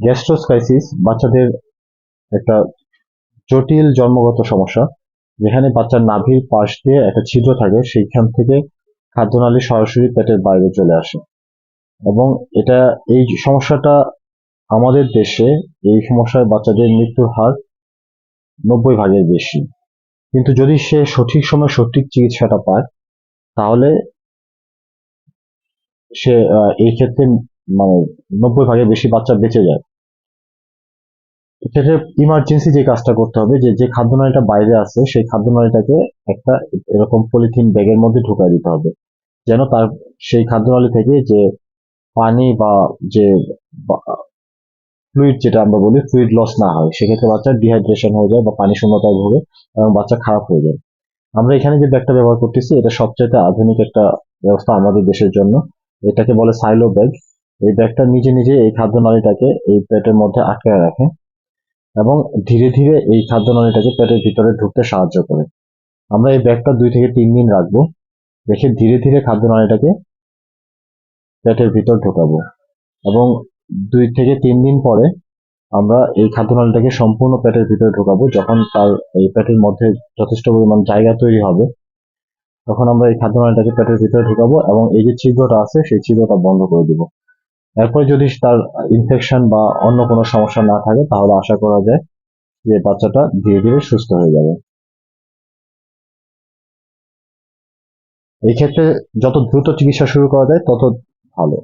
গ্যাস্ট্রোস্কাইসিস বাচ্চাদের একটা জটিল জন্মগত সমস্যা, যেখানে বাচ্চার নাভির পাশ দিয়ে একটা ছিদ্র থাকে, সেইখান থেকে খাদ্যনালী সরাসরি পেটের বাইরে চলে আসে। এবং এটা, এই সমস্যাটা আমাদের দেশে, এই সমস্যায় বাচ্চাদের মৃত্যুর হার নব্বই ভাগের বেশি। কিন্তু যদি সে সঠিক সময় সঠিক চিকিৎসাটা পায়, তাহলে সে এই ক্ষেত্রে মানে নব্বই ভাগের বেশি বাচ্চা বেঁচে যায়। এক্ষেত্রে ইমার্জেন্সি যে কাজটা করতে হবে, যে যে খাদ্যনালীটা বাইরে আছে, সেই খাদ্যনালীটাকে একটা এরকম পলিথিন ব্যাগের মধ্যে ঢুকাই দিতে হবে। যেন তার, সেই খাদ্যনালী থেকে যে পানি বা যে ফ্লুইড যেটা আমরা বলি ফ্লুইড লস না হয়, সেক্ষেত্রে বাচ্চার ডিহাইড্রেশন হয়ে যায় বা পানি শূন্যতায় ভোগে এবং বাচ্চা খারাপ হয়ে যায়। আমরা এখানে যে ব্যাগটা ব্যবহার করতেছি, এটা সবচাইতে আধুনিক একটা ব্যবস্থা আমাদের দেশের জন্য। এটাকে বলে সাইলো ব্যাগ এই ব্যাগটা নিজে নিজে এই খাদ্যনালীটাকে এই পেটের মধ্যে আটকে রাখে। এবং ধীরে ধীরে এই খাদ্যনালীটাকে পেটের ভিতরে ঢুকতে সাহায্য করে। আমরা এই ব্যাগটা দুই থেকে তিন দিন রাখব। রেখে ধীরে ধীরে খাদ্যনালীটাকে পেটের ভিতর ঢোকাবো। এবং দুই থেকে তিন দিন পরে আমরা এই খাদ্যনালীটাকে সম্পূর্ণ পেটের ভিতরে ঢোকাবো। যখন তার এই পেটের মধ্যে যথেষ্ট পরিমাণ জায়গা তৈরি হবে, তখন আমরা এই খাদ্যনালীটাকে পেটের ভিতরে ঢোকাবো এবং এই যে ছিদ্রটা আছে, সেই ছিদ্রটা বন্ধ করে দিব। এরপরে যদি তার ইনফেকশন বা অন্য কোনো সমস্যা না থাকে, তাহলে আশা করা যায় যে বাচ্চাটা ধীরে ধীরে সুস্থ হয়ে যাবে। এই ক্ষেত্রে যত দ্রুত চিকিৎসা শুরু করা যায়, তত ভালো।